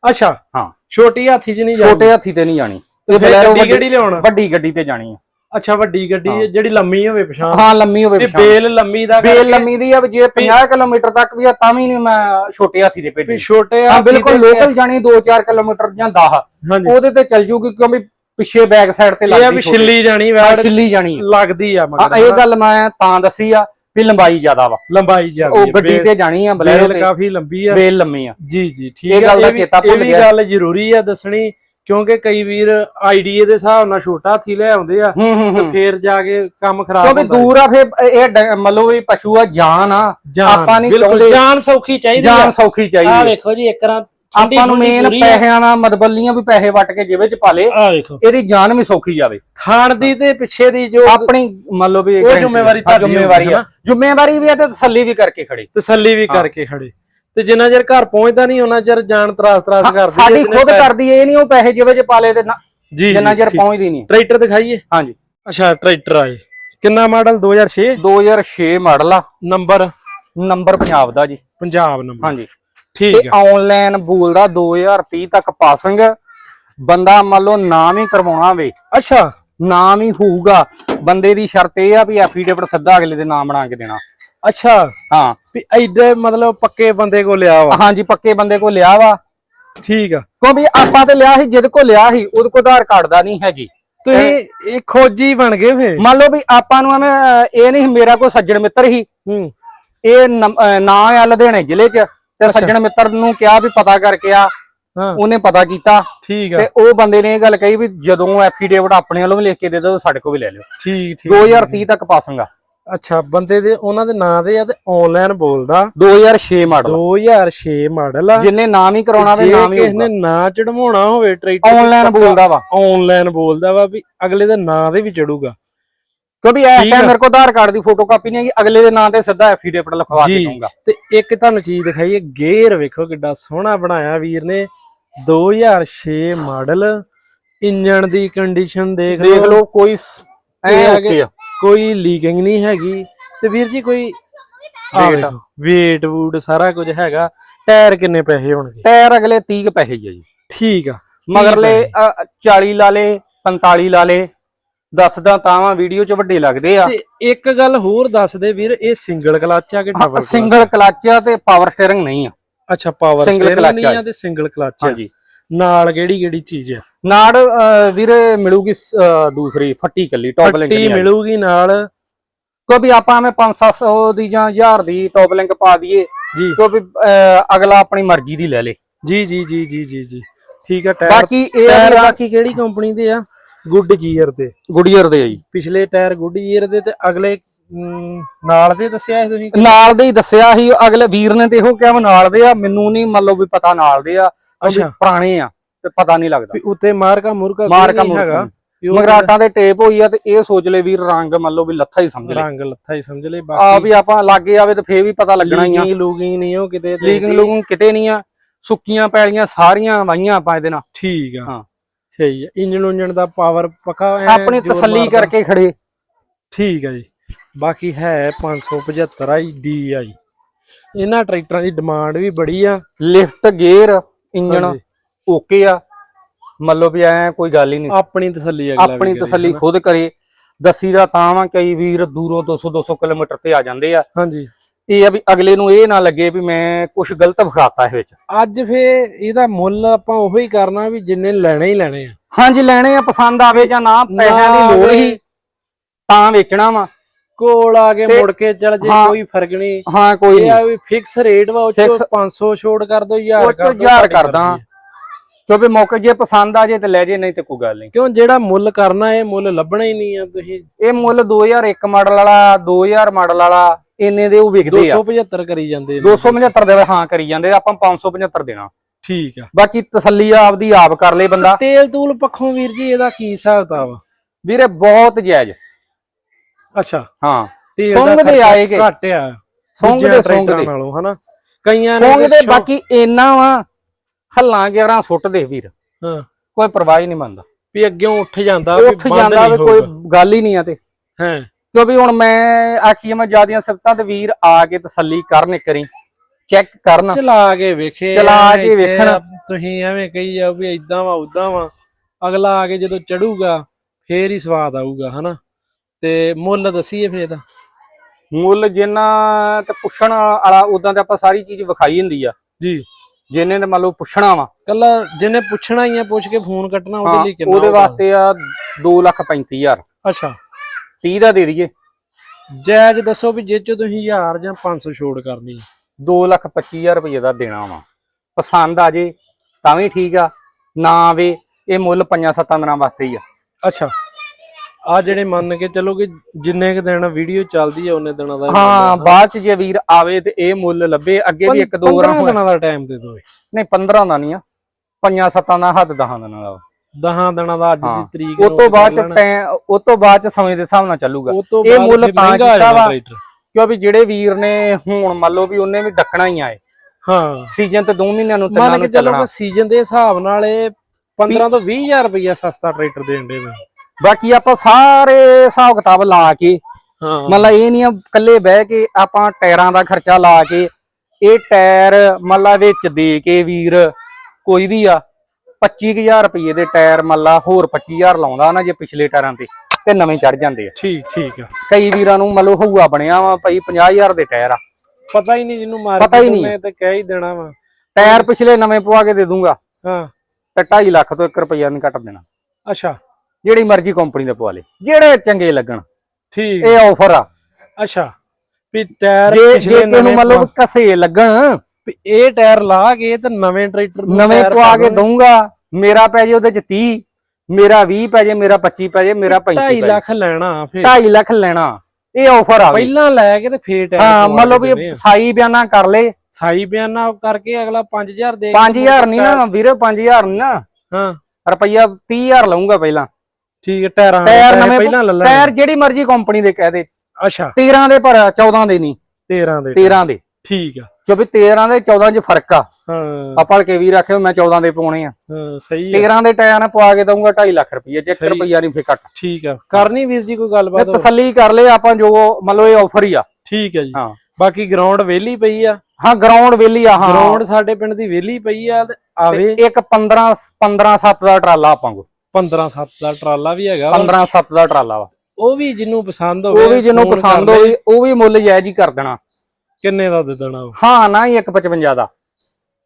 ਅੱਛਾ। ਹਾਂ। ਛੋਟੀ ਹਾਥੀ 'ਚ ਨਹੀਂ ਜਾਣੀ। ਛੋਟੇ ਹਾਥੀ ਤੇ ਨਹੀਂ ਜਾਣੀ। ਬਲੈਰੋ ਗੱਡੀ ਲਿਆਉਣਾ? ਵੱਡੀ ਗੱਡੀ ਤੇ ਜਾਣੀ ਆ। ਅੱਛਾ ਵੱਡੀ ਗੱਡੀ ਹਾਂ। ਜਿਹੜੀ ਲੰਮੀ ਹੋਵੇ ਪਛਾਣ ਹਾਂ ਲੰਮੀ ਹੋਵੇ ਪਛਾਣ। ਬੇਲ ਲੰਮੀ ਦਾ ਬੇਲ ਲੰਮੀ ਦੀ ਆ ਵੀ ਜੇ 50 ਕਿਲੋਮੀਟਰ ਤੱਕ ਵੀ ਆ ਤਾਂ ਵੀ ਨਹੀਂ ਮੈਂ ਛੋਟੇ ਹਾਥੀ ਵੀ ਭੇਜੀ ਛੋਟੇ ਹਾਂ ਬਿਲਕੁਲ ਦੇ- ਲੋਕਲ ਜਾਣੀ 2-4 ਕਿਲੋਮੀਟਰ ਜਾਂ 10 ਹਾਂਜੀ ਉਹਦੇ ਤੇ ਚੱਲ ਜੂਗੀ ਕਿਉਂਕਿ ਪਿੱਛੇ ਬੈਕ ਸਾਈਡ ਤੇ ਇਹ ਲੱਗਦੀ ਵੀ ਛੋਟੀ। ਛਿੱਲੀ ਜਾਣੀ ਹਾਂ, ਵੈੜ ਛਿੱਲੀ ਜਾਣੀ। ਲੱਗਦੀ ਆ ਹਾਂ ਮਗਰ ਇਹ ਗੱਲ ਮੈਂ ਤਾਂ ਦੱਸੀ ਆ ਵੀ ਲੰਬਾਈ ਜ਼ਿਆਦਾ ਵਾ ਲੰਬਾਈ ਜ਼ਿਆਦਾ ਉਹ ਗੱਡੀ ਤੇ ਜਾਣੀ ਆ ਬਲੈਰੋ ਬੇਲ ਤੇ ਕਾਫੀ ਲੰਬੀ ਆ ਬੇਲ ਲੰਮੀ ਆ ਜੀ ਜੀ ਠੀਕ ਇਹ ਆ ਗੱਲ ਦਾ ਚੇਤਾ ਭੁੱਲ ਇਹ ਗਿਆ। ਗੱਲ ਜ਼ਰੂਰੀ ਆ ਦੱਸਣੀ ਕਿਉਂਕਿ ਕਈ ਵੀਰ ਆਈਡੀਏ ਦੇ ਹਿਸਾਬ ਨਾਲ ਛੋਟਾ ਹਾਥੀ ਲੈ ਆਉਂਦੇ ਆ ਤੇ ਫੇਰ ਜਾ ਕੇ ਕੰਮ ਖਰਾਬ ਕਿਉਂਕਿ ਦੂਰ ਆ ਫੇ ਇਹ ਮਤਲਬ ਵੀ ਪਸ਼ੂ ਆ ਜਾਨ ਆ। ਆਪਾਂ ਨਹੀਂ ਚਾਹੁੰਦੇ ਜਾਨ ਸੌਖੀ ਚਾਹੀਦੀ ਆ। ਜਾਨ ਸੌਖੀ ਆ। ਚਾਹੀਦੀ ਵੇਖੋ ਜੀ ਇੱਕ ਰਾਂ ਆਪਾਂ ਨੂੰ ਮੇਨ ਪੈਸਿਆਂ ਨਾਲ ਮਦਬਲੀਆਂ ਵੀ ਪੈਸੇ ਵਟ ਕੇ ਜਿਵੇਂ ਚ ਪਾ ਲੇ ਆ ਇਹਦੀ ਜਾਨ ਵੀ ਸੌਖੀ ਜਾਵੇ। ਖਾਣ ਦੀ ਤੇ ਪਿੱਛੇ ਦੀ ਜੋ ਆਪਣੀ ਮੰਨ ਲਓ ਵੀ ਜ਼ਿੰਮੇਵਾਰੀ ਤੁਹਾਡੀ ਜ਼ਿੰਮੇਵਾਰੀ ਆ। ਜ਼ਿੰਮੇਵਾਰੀ ਵੀ ਆ ਤੇ ਤਸੱਲੀ ਵੀ ਕਰਕੇ ਖੜੇ। ਤਸੱਲੀ ਵੀ ਕਰਕੇ ਖੜੇ। ਤੇ ਜਿੰਨਾ ਚਿਰ ਘਰ ਪਹੁੰਚਦਾ ਨਹੀਂ ਉਹਨਾਂ ਚਿਰ ਜਾਨ ਤਰਾਸ ਤਰਾਸ ਕਰਦੀ ਆ, ਸਾਡੀ ਖੁਦ ਕਰਦੀ ਏ, ਇਹ ਨਹੀਂ ਉਹ ਪੈਸੇ ਜਿਵੇਂ ਚ ਪਾ ਲੇ ਤੇ ਨਾ- ਜਿੰਨਾ ਚਿਰ। ਪਹੁੰਚਦੀ ਨਹੀਂ। ਟਰੈਕਟਰ ਦਿਖਾਈਏ? ਹਾਂਜੀ। ਅੱਛਾ ਟਰੈਕਟਰ ਆਏ ਕਿੰਨਾ ਮਾਡਲ? 2006 2006 ਮਾਡਲ ਆ। ਨੰਬਰ? ਨੰਬਰ ਪੰਜਾਬ ਦਾ ਜੀ। ਪੰਜਾਬ ਨੰਬਰ। ਹਾਂਜੀ। ਠੀਕ ਆ। ਆਨਲਾਈਨ ਬੋਲਦਾ 2030 ਤੱਕ ਪਾਸਿੰਗ ਬੰਦਾ ਮੰਨ ਲਓ ਨਾਮ ਹੀ ਕਰਵਾਉਣਾ ਵੇ ਅੱਛਾ। ਨਾਮ ਹੀ ਹੋਊਗਾ। ਬੰਦੇ ਦੀ ਸ਼ਰਤ ਇਹ ਆ ਵੀ ਐਫੀਡੇਵਿਟ ਸਿੱਧਾ ਅਗਲੇ ਦੇ ਨਾਮ ਬਣਾ ਕੇ ਦੇਣਾ। ਅੱਛਾ। ਹਾਂ। ਵੀ ਐਡੇ ਮਤਲਬ ਪੱਕੇ ਬੰਦੇ ਕੋ ਲਿਆ ਵਾ। ਹਾਂਜੀ ਪੱਕੇ ਬੰਦੇ ਕੋ ਲਿਆ ਵਾ। ਠੀਕ ਆ। ਕਿਉਂਕਿ ਆਪਾਂ ਤੇ ਲਿਆ ਸੀ ਜਿਹਦੇ ਕੋ ਲਿਆ ਸੀ ਉਹਦੇ ਕੋ ਆਧਾਰ ਕਾਰਡ ਦਾ ਨਹੀਂ ਹੈਗੀ। ਤੁਸੀਂ ਇਹ ਖੋਜੀ ਬਣ ਗਏ ਫੇ ਮੰਨ ਲਓ ਵੀ ਆਪਾਂ ਨੂੰ ਐਵੇਂ ਇਹ ਨਹੀਂ ਮੇਰਾ ਕੋਈ ਸੱਜਣ ਮਿੱਤਰ ਹੀ ਹੂੰ। ਇਹ ਨਾਂ ਆ ਲੁਧਿਆਣੇ ਜ਼ਿਲ੍ਹੇ 'ਚ ਤੇ ਸੱਜਣ ਮਿੱਤਰ ਨੂੰ ਕਿਹਾ ਵੀ ਪਤਾ ਕਰਕੇ ਆ। ਹਾਂ। ਉਹਨੇ ਪਤਾ ਕੀਤਾ। ਠੀਕ ਆ। ਤੇ ਉਹ ਬੰਦੇ ਨੇ ਇਹ ਗੱਲ ਕਹੀ ਵੀ ਜਦੋਂ ਐਫੀਡੇਵਿਟ ਆਪਣੇ ਵੱਲੋਂ ਵੀ ਲਿਖ ਕੇ ਦੇ ਦਿਓ ਸਾਡੇ ਕੋਲ ਵੀ ਲੈ ਲਿਓ। ਠੀਕ ਠੀਕ। 2030 ਤੱਕ ਪਾਸਾਂਗਾ ਅੱਛਾ ਬੰਦੇ ਦੇ ਉਹਨਾਂ ਦੇ ਨਾਂ ਦੇ ਆ ਤੇ ਆਨਲਾਈਨ ਬੋਲਦਾ। 2006 ਮਾਡਲ। 2006 ਮਾਡਲ ਆ। ਜਿੰਨੇ ਨਾਮ ਹੀ ਕਰਾਉਣਾ ਵੇ ਨਾਮ ਹੀ ਕਿਸੇ ਨੇ ਨਾਂ ਚੜਵਾਉਣਾ ਹੋਵੇ ਟਰੈਕਟਰ ਆਨਲਾਈਨ ਬੋਲਦਾ ਵਾ। ਆਨਲਾਈਨ ਬੋਲਦਾ ਵਾ ਵੀ ਅਗਲੇ ਦੇ ਨਾਂ ਦੇ ਵੀ ਚੜੂਗਾ। ਕਿਉਂਕਿ ਇਸ ਟਾਈਮ। ਮੇਰੇ ਕੋਲ ਆਧਾਰ ਕਾਰਡ ਦੀ ਫੋਟੋਕਾਪੀ ਨਹੀਂ ਹੈਗੀ ਅਗਲੇ ਦੇ ਨਾਂ ਤੇ ਸਿੱਧਾ ਐਫੀਡੇਵਿਟ ਲਿਖਵਾ ਕੇ ਦਊਂਗਾ। ਤੇ ਇੱਕ ਤੁਹਾਨੂੰ ਚੀਜ਼ ਦਿਖਾਈਏ ਗੇਅਰ ਵੇਖੋ ਕਿੱਡਾ ਸੋਹਣਾ ਬਣਾਇਆ ਵੀਰ ਨੇ। 2006 ਮਾਡਲ ਇੰਜਨ ਦੀ ਕੰਡੀਸ਼ਨ ਦੇਖ ਦੇਖ ਲਓ। ਲਓ ਕੋਈ ਐ ਓਕੇ ਆ। ਕੋਈ ਲੀਕਿੰਗ ਨਹੀਂ ਹੈਗੀ। ਤੇ ਵੀਰ ਜੀ ਕੋਈ ਵੂਟ ਸਾਰਾ ਕੁਝ ਹੈਗਾ। ਟਾਇਰ ਕਿੰਨੇ ਪੈਸੇ ਹੋਣਗੇ? ਟਾਇਰ ਅਗਲੇ 30 ਕੁ ਪੈਸੇ ਹੀ ਆ ਜੀ। ਠੀਕ ਆ। ਮਗਰਲੇ ਅ, 40 ਲਾ ਲੇ 45 ਲਾ ਲੇ ਦੱਸਦਾ ਤਾਂ ਵਾਂ ਵੀਡੀਓ 'ਚ ਵੱਡੇ ਲੱਗਦੇ ਆ। ਤੇ ਇੱਕ ਗੱਲ ਹੋਰ ਦੱਸ ਦੇ ਵੀਰ ਇਹ ਸਿੰਗਲ ਕਲਚ ਆ ਕਿ ਡਬਲ ਸਿੰਗਲ ਕਲਚ ਆ? ਤੇ ਪਾਵਰ ਸਟੀਅਰਿੰਗ ਨਹੀਂ ਆ। ਅੱਛਾ ਪਾਵਰ clutch ਨਹੀਂ। ਆ ਤੇ ਸਿੰਗਲ ਕਲਚ ਆ। ਹਾਂਜੀ। ਨਾਲ ਕਿਹੜੀ ਕਿਹੜੀ ਚੀਜ਼ ਆ? ਨਾੜ ਵੀਰੇ ਮਿਲੂਗੀ ਦੂਸਰੀ ਫੱਟੀ ਕੱਲੀ ਟੌਪ ਲਿੰਕ ਦੀ ਮਿਲੂਗੀ ਨਾਲ। ਕਿਉਂਕਿ ਆਪਾਂ ਐਵੇਂ 5-700 ਦੀ ਜਾਂ 1000 ਦੀ ਟੌਪ ਲਿੰਕ ਪਾ ਦਈਏ ਜੀ। ਕਿਉਂਕਿ ਅ, ਅਗਲਾ ਆਪਣੀ ਮਰਜ਼ੀ ਦੀ ਲੈ ਲੇ। ਜੀ ਜੀ ਜੀ ਜੀ ਜੀ ਜੀ। ਠੀਕ ਆ ਟਾਇਰ ਬਾਕੀ ਇਹ ਵੀ ਬਾਕੀ ਕਿਹੜੀ ਕੰਪਨੀ ਦੇ ਆ? ਗੁੱਡ ਜੀਅਰ ਦੇ। ਗੁਡੀਅਰ ਦੇ ਆ ਜੀ। ਪਿਛਲੇ ਟਾਇਰ ਗੁੱਡ ਜੀਅਰ ਦੇ ਤੇ ਅਗਲੇ ਨਾਲ ਦੇ ਦੱਸਿਆ ਸੀ ਤੁਸੀਂ? ਨਾਲ ਦੇ ਹੀ ਦੱਸਿਆ ਸੀ ਅਗਲੇ ਵੀਰ ਨੇ ਤੇ ਇਹੋ ਕਿਹਾ ਵੀ ਨਾਲ ਦੇ ਆ ਮੈਨੂੰ ਨਹੀਂ ਮੰਨ ਲਓ ਵੀ ਪਤਾ ਨਾਲ ਦੇ ਆ ਉਹ ਵੀ ਅੱਛਾ। ਪੁਰਾਣੇ ਆ ਤੇ ਪਤਾ ਨਹੀਂ ਲੱਗਦਾ। ਵੀ ਉੱਤੇ ਮਾਰਕਾ ਮੁਰਕਾ ਮਾਰਕਾ ਹੈਗਾ। ਵੀ ਉਹ ਮਗਰਾਟਾਂ ਦੇ ਟੇਪ ਹੋਈ ਆ ਤੇ ਇਹ ਸੋਚ ਲੈ ਵੀਰ ਰੰਗ ਮੰਨ ਲਓ ਵੀ ਲੱਥਾ ਹੀ ਸਮਝ ਲੈ ਰੰਗ ਲੱਥਾ ਹੀ ਸਮਝ ਲੈ ਆ ਬਾਕੀ ਵੀ ਆਪਾਂ ਲਾਗੇ ਆਵੇ ਤੇ ਫੇਰ ਵੀ ਪਤਾ ਲੱਗਣਾ ਹੀ ਆ। ਲੀਕਿੰਗ ਲੂਕਿੰਗ ਨਹੀਂ ਉਹ ਕਿਤੇ ਤੇ- ਲੀਕਿੰਗ ਲੂਕਿੰਗ ਕਿਤੇ ਨਹੀਂ ਆ ਸੁੱਕੀਆਂ ਪੈਲੀਆਂ ਸਾਰੀਆਂ ਵਾਈਆਂ ਆਪਾਂ ਇਹਦੇ ਨਾਲ। ਠੀਕ ਆ। ਹਾਂ। ਸਹੀ ਆ ਇੰਜਨ ਉਂਜਨ ਦਾ ਪਾਵਰ ਪੱਕਾ ਐਨ ਆਪਣੀ ਜ਼ੋਰ ਤਸੱਲੀ ਮਾਰਦਾ। ਕਰਕੇ ਖੜੇ। ਠੀਕ ਆ ਜੀ। ਬਾਕੀ ਹੈ 575 ਆਈ ਡੀ ਆਈ। ਇਹਨਾਂ ਟਰੈਕਟਰਾਂ ਦੀ ਡਿਮਾਂਡ ਵੀ ਬੜੀ ਆ। ਲਿਫਟ ਗੇਅਰ ਹਾਂਜੀ। ਓਕੇ ਆ। ਮੰਨ ਲਓ ਵੀ ਐ ਕੋਈ ਗੱਲ ਹੀ ਨਹੀਂ। ਆਪਣੀ ਤਸੱਲੀ ਅਗਲਾ ਵੀ ਆਪਣੀ ਕਰੇ, ਤਸੱਲੀ। ਖੁਦ ਕਰੇ। ਦੱਸੀ ਦਾ ਤਾਂ ਵਾ ਕਈ ਵੀਰ ਦੂਰੋਂ 200 200 ਕਿਲੋਮੀਟਰ ਤੇ ਆ ਜਾਂਦੇ ਆ। ਹਾਂਜੀ। ਇਹ ਆ ਵੀ ਅਗਲੇ ਨੂੰ ਇਹ ਨਾ ਲੱਗੇ ਵੀ ਮੈਂ ਕੁਝ ਗਲਤ ਵਿਖਾਤਾ ਇਹ ਵਿੱਚ। ਅੱਜ ਫੇ ਇਹਦਾ ਮੁੱਲ ਆਪਾਂ ਉਹੋ ਹੀ ਕਰਨਾ ਵੀ ਜਿੰਨੇ ਲੈਣੇ ਹੀ ਲੈਣੇ ਆ। ਹਾਂਜੀ ਲੈਣੇ ਆ ਪਸੰਦ ਆਵੇ ਜਾਂ ਨਾ ਪੈਸਿਆਂ ਦੀ ਲੋੜ ਹੀ ਤਾਂ ਵੇਚਣਾ ਵਾ। ਕੋਲ ਆ ਕੇ ਮੁੜ ਕੇ ਚੱਲ ਜੇ। ਕੋਈ ਫ਼ਰਕ ਨਹੀਂ। ਹਾਂ ਕੋਈ ਇਹ ਨਹੀਂ। ਆ ਵੀ ਫਿਕਸ ਰੇਟ ਵਾ ਉਹ ਚੋਂ Fix- 500 ਛੋੜ ਕਰ ਦੋ 1000 ਉਹ ਕਰ ਦੋ 1000 ਤੁਹਾਡੀ ਕਰਦਾ। ਕਿਉਂਕਿ ਮੌਕੇ ਜੇ ਪਸੰਦ ਆ ਜੇ ਤੇ ਲੈ ਜੇ ਨਹੀਂ ਤੇ ਕੋਈ ਗੱਲ ਨਹੀਂ। ਕਿਉਂ ਜਿਹੜਾ ਮੁੱਲ ਕਰਨਾ ਇਹ ਮੁੱਲ ਲੱਭਣਾ ਹੀ ਨਹੀਂ ਆ ਤੁਸੀਂ। ਇਹ ਮੁੱਲ 2001 ਮਾਡਲ ਵਾਲਾ 2000 ਮਾਡਲ ਵਾਲਾ ਇੰਨੇ ਦੇ ਉਹ ਵਿਕਦੇ ਆ। 275 ਕਰੀ ਜਾਂਦੇ ਨੇ। 275 ਦੇ ਹਾਂ ਕਰੀ ਜਾਂਦੇ ਆ, ਆਪਾਂ 575 ਦੇਣਾ। ਠੀਕ ਆ। ਬਾਕੀ ਤਸੱਲੀ ਆਪਦੀ ਆਪ ਕਰ ਲੇ ਬੰਦਾ। ਤੇਲ ਤੂਲ ਪੱਖੋਂ ਵੀਰ ਜੀ ਇਹਦਾ ਕੀ ਹਿਸਾਬ ਤਾ ਵਾ ਵੀਰੇ ਬਹੁਤ ਜਾਇਜ਼। ਅੱਛਾ। ਹਾਂ। ਤੇਲ ਦਾ ਦੇ ਖਰਚਾ ਆਏਗੇ। ਘੱਟ ਆ। ਸੁੰਘ ਦੂਜਿਆਂ ਟਰੈਕਟਰਾਂ ਦੇ। ਨਾਲੋਂ ਹਨਾ? ਕਈਆਂ ਨੇ ਸੌਂਗ ਦੇ ਬਾਕੀ ਇੰਨਾ ਵਾ ਹੱਲਾਂ 11 ਸੁੱਟ ਦੇ ਵੀਰ। ਹਾਂ। ਕੋਈ ਪਰਵਾਹ ਹੀ ਨਹੀਂ ਮੰਨਦਾ। ਵੀ ਅੱਗਿਓਂ ਉੱਠ ਜਾਂਦਾ ਵੀ ਉੱਠ ਬੰਦ ਜਾਂਦਾ ਵੀ ਨਹੀਂ ਕੋਈ ਹੋਊਗਾ। ਗੱਲ ਹੀ ਨਹੀਂ ਆ ਤੇ। ਹਾਂ। ਕਿਉਂਕਿ ਹੁਣ ਮੈਂ ਆਖੀ ਮੈਂ ਜਿਆਦੀਆਂ ਸਿਫਤਾਂ ਤੇ ਵੀਰ ਆ ਕੇ ਤਸੱਲੀ ਕਰਨ ਕਰੀ ਚੈੱਕ ਕਰਨ। ਚਲਾ ਕੇ ਵੇਖੇ। ਚਲਾ ਕੇ ਇੱਥੇ ਵੇਖਣ। ਆ, ਤੁਸੀਂ ਐਵੇਂ ਕਹੀ ਜਾਓ ਵੀ ਇਦਾਂ ਵਾ ਉਦਾਂ ਵਾ। ਅਗਲਾ ਆ ਕੇ ਜਦੋਂ ਚੜੂਗਾ ਫੇਰ ਹੀ ਸਵਾਦ ਆਊਗਾ ਹਨਾ? ਤੇ ਮੁੱਲ ਦਸੀਏ ਫੇਰ। ਦਾ ਮੁੱਲ ਜਿੰਨਾ ਤੇ ਪੁੱਛਣ ਵਾਲਾ ਉਦਾਂ ਤੇ ਆਪਾਂ ਸਾਰੀ ਚੀਜ਼ ਵਿਖਾਈ ਹੁੰਦੀ ਆ। ਜੀ। ਜਿੰਨੇ ਤੇ ਮੰਨ ਲਓ ਪੁੱਛਣਾ ਵਾ। ਕੱਲਾ ਜਿਹਨੇ ਪੁੱਛਣਾ ਹੀ ਆ ਪੁੱਛ ਕੇ ਫੋਨ ਕੱਟਣਾ ਉਹਦੇ ਲਈ ਕਿੰਨਾ ਉਹਦੇ? ਵਾਸਤੇ ਆ 235000 ਅੱਛਾ। 30 ਦਾ ਦੇ ਦਈਏ। ਜਾਇਜ਼ ਦੱਸੋ ਵੀ ਜੇ ਚ ਤੁਸੀਂ 1000 ਜਾਂ 500 ਛੋੜ ਕਰਨੀ 225000 ਰੁਪਏ ਦਾ ਦੇਣਾ ਵਾ। ਪਸੰਦ ਆ ਜੇ ਤਾਂ ਵੀ ਠੀਕ ਆ। ਨਾ ਆਵੇ ਇਹ ਮੁੱਲ ਪੰਜਾਂ ਸੱਤਾਂ ਦਿਨਾਂ ਵਾਸਤੇ ਹੀ ਆ। ਅੱਛਾ। ਆ ਜਿਹੜੇ ਮੰਨ ਕੇ ਚਲੋ ਕਿ ਜਿੰਨੇ ਕ ਦਿਨ ਵੀਡੀਓ ਚੱਲਦੀ ਆ ਉਹਨੇ ਦਿਨਾਂ ਦਾ ਹੀ। ਬਾਅਦ ਚ ਜੇ ਵੀਰ ਆਵੇ ਤੇ ਇਹ ਮੁੱਲ ਲੱਭੇ ਅੱਗੇ ਵੀ ਇੱਕ ਦੋ ਵਾਰ 15 ਹੋਇਆ ਦਿਨਾਂ ਦਾ ਟਾਈਮ ਦੇ ਦੋ ਨਹੀਂ 15 ਦਾ ਨਹੀਂ ਆ। ਪੰਜਾਂ ਸੱਤਾਂ ਦਾ ਹੱਦ ਦਹਾਂ ਦਿਨਾਂ ਦਾ। ਵਾ। 10 ਦਿਨਾਂ ਦਾ ਅੱਜ ਦੀ। ਤਰੀਕ ਉਹ ਨੂੰ ਤੋਂ ਬਾਅਦ ਚ ਉਹ ਤੋਂ ਬਾਅਦ ਚ ਸਮੇਂ ਦੇ ਹਿਸਾਬ ਨਾਲ ਚੱਲੂਗਾ। ਇਹ ਮੁੱਲ ਤਾਂ ਕੀਤਾ ਵਾ। ਕਿਉਂਕਿ ਜਿਹੜੇ ਵੀਰ ਨੇ ਹੁਣ ਮੰਨ ਲਓ ਵੀ ਉਹਨੇ ਵੀ ਡੱਕਣਾ ਹੀ ਆਏ ਹਾਂ। ਸੀਜ਼ਨ ਤੇ 2 ਮਹੀਨਿਆਂ ਨੂੰ ਤਿੰਨਾਂ ਮੰਨ ਕੇ ਨੂੰ ਚੱਲੋ ਚੱਲਣਾ। ਕਿ ਸੀਜ਼ਨ ਦੇ ਹਿਸਾਬ ਨਾਲ ਇਹ 15 ਤੋਂ 20000 ਰੁਪਇਆ ਸਸਤਾ ਟਰੈਕਟਰ ਦੇਣ ਦੇ ਨੇ। ਬਾਕੀ ਆਪਾਂ ਸਾਰੇ ਹਿਸਾਬ ਕਿਤਾਬ ਲਾ ਕੇ ਮਤਲਬ ਇਹ ਨਹੀਂ ਇਕੱਲੇ ਬਹਿ ਕੇ ਆਪਾਂ ਟਾਇਰਾਂ ਦਾ ਖਰਚਾ ਲਾ ਕੇ ਇਹ ਟਾਇਰ ਮਤਲਬ ਵਿੱਚ ਦੇ ਕੇ ਵੀਰ ਕੋਈ ਵੀ ਆ 25000 ਰੁਪਏ ਦੇ ਟਾਇਰ ਮੱਲਾ ਹੋਰ 25000 ਲਾਉਂਦਾ ਨਾ ਜੇ ਪਿਛਲੇ ਟਾਇਰਾਂ ਤੇ ਤੇ ਨਵੇਂ ਚੜ ਜਾਂਦੇ ਆ। ਠੀਕ ਠੀਕ ਆ। ਕਈ ਵੀਰਾਂ ਨੂੰ ਮਤਲਬ ਹਊਆ ਬਣਿਆ ਵਾ ਭਾਈ 50000 ਦੇ ਟਾਇਰ ਆ। ਪਤਾ ਹੀ ਨਹੀਂ ਜਿਹਨੂੰ ਮਾਰ ਪਤਾ ਹੀ ਨਹੀਂ। ਮੈਂ ਤੇ ਕਹਿ ਹੀ ਦੇਣਾ ਵਾ। ਟਾਇਰ ਪਿਛਲੇ ਨਵੇਂ ਪਵਾ ਕੇ ਦੇ ਦੂੰਗਾ। ਹਾਂ। ਤੇ 2.5 ਲੱਖ ਤੋਂ 1 ਰੁਪਈਆ ਨਹੀਂ ਕੱਟ ਦੇਣਾ। ਅੱਛਾ। ਜਿਹੜੀ ਮਰਜ਼ੀ ਕੰਪਨੀ ਦੇ ਪਵਾ ਲੇ ਜਿਹੜੇ ਚੰਗੇ ਲੱਗਣ ਠੀਕ। ਇਹ ਆਫਰ ਆ। ਅੱਛਾ ਵੀ ਟਾਇਰ ਜੇ ਜੇ ਤੈਨੂੰ ਮਤਲਬ ਕਸੇ ਲੱਗਣ ਵੀ ਇਹ ਟਾਇਰ ਲਾ ਕੇ ਤੇ ਨਵੇਂ ਟਰੈਕਟਰ ਨਵੇਂ ਪਵਾ ਕੇ। ਦਊਂਗਾ ਮੇਰਾ ਪੈ ਜੇ ਉਹਦੇ ਚ 30 ਮੇਰਾ 20 ਪੈ ਜੇ ਮੇਰਾ 25 ਪੈ ਜੇ ਮੇਰਾ 35 ਢਾਈ ਪੈ ਜੇ। ਲੱਖ ਲੈਣਾ ਫਿਰ। 2.5 ਲੱਖ ਲੈਣਾ ਇਹ ਆਫਰ ਆ। ਪਹਿਲਾਂ ਲੈ ਕੇ ਤੇ ਫੇਰ ਟਾਇਰ ਹਾਂ ਪਵਾ ਮੰਨ ਲਓ ਕੇ ਵੀ। ਸਾਈ ਬਿਆਨਾ ਕਰ ਲੇ। ਸਾਈ ਬਿਆਨਾ ਕਰਕੇ ਅਗਲਾ 5000 ਦੇ ਕੇ 5000 ਨਹੀਂ ਨਾ ਵੀਰੇ 5000 ਨਹੀਂ ਨਾ। ਹਾਂ। ਰੁਪਈਆ 30000 ਲਊਂਗਾ ਪਹਿਲਾਂ। ਠੀਕ ਹੈ ਟਾਇਰਾਂ ਟਾਇਰ ਨਵੇਂ ਪਹਿਲਾਂ ਲੈ ਟਾਇਰ ਜਿਹੜੀ ਮਰਜ਼ੀ ਕੰਪਨੀ ਦੇ ਕਹਿ ਦੇ। ਅੱਛਾ। 13 ਦੇ ਪਰ 14 ਦੇ ਨਹੀਂ। 13 ਦੇ। 13 ਦੇ। ਠੀਕ ਆ। ਕਿਉਂਕਿ 13 ਦੇ 14 ਚ ਫ਼ਰਕ ਆ। ਹਾਂ। ਆਪਾਂ ਕੇ ਵੀਰ ਆਖਿਓ ਮੈਂ 14 ਦੇ ਪਾਉਣੇ ਆ। ਹਾਂ ਸਹੀ ਹੈ 13 ਦੇ ਟਾਇਰ ਪਵਾ ਕੇ ਦਊਂਗਾ 2.5 ਲੱਖ ਰੁਪਏ ਜੇ 1 ਸਹੀ। ਰੁਪਈਆ ਨਹੀਂ ਫੇ ਠੀਕ ਆ। ਕਰਨੀ ਵੀਰ ਜੀ ਕੋਈ ਗੱਲਬਾਤ ਤਸੱਲੀ ਕਰ ਲੈ ਆਪਾਂ ਜੋ ਮੰਨ ਲਓ ਇਹ ਆਫਰ ਹੀ ਆ। ਠੀਕ ਹੈ ਜੀ। ਹਾਂ। ਬਾਕੀ ਗਰਾਊਂਡ ਵਿਹਲੀ ਪਈ ਆ। ਹਾਂ ਗਰਾਊਂਡ ਵੇਲੀ ਆ ਹਾਂ। ਗਰਾਊਂਡ ਸਾਡੇ ਪਿੰਡ ਦੀ ਵਿਹਲੀ ਪਈ ਆ ਤੇ ਆਵੇ। ਇੱਕ 15 15 7 ਦਾ ਟਰਾਲਾ ਆਪਾਂ ਕੋ 15 7 ਦਾ ਟਰਾਲਾ ਵੀ ਹੈਗਾ ਵਾ। 15 7 ਦਾ ਟਰਾਲਾ ਵਾ। ਉਹ ਵੀ ਜਿਹਨੂੰ ਪਸੰਦ ਹੋਵੇ ਉਹ ਵੀ ਜਿਹਨੂੰ ਪਸੰਦ ਹੋਵੇ ਉਹ ਵੀ ਮੁੱਲ ਜਾਇਜ਼ ਹੀ ਕਰ ਦੇਣਾ। ਕਿੰਨੇ ਦਾ ਦੇ ਦੇਣਾ ਉਹ? ਹਾਂ ਨਾ ਹੀ 155 ਦਾ।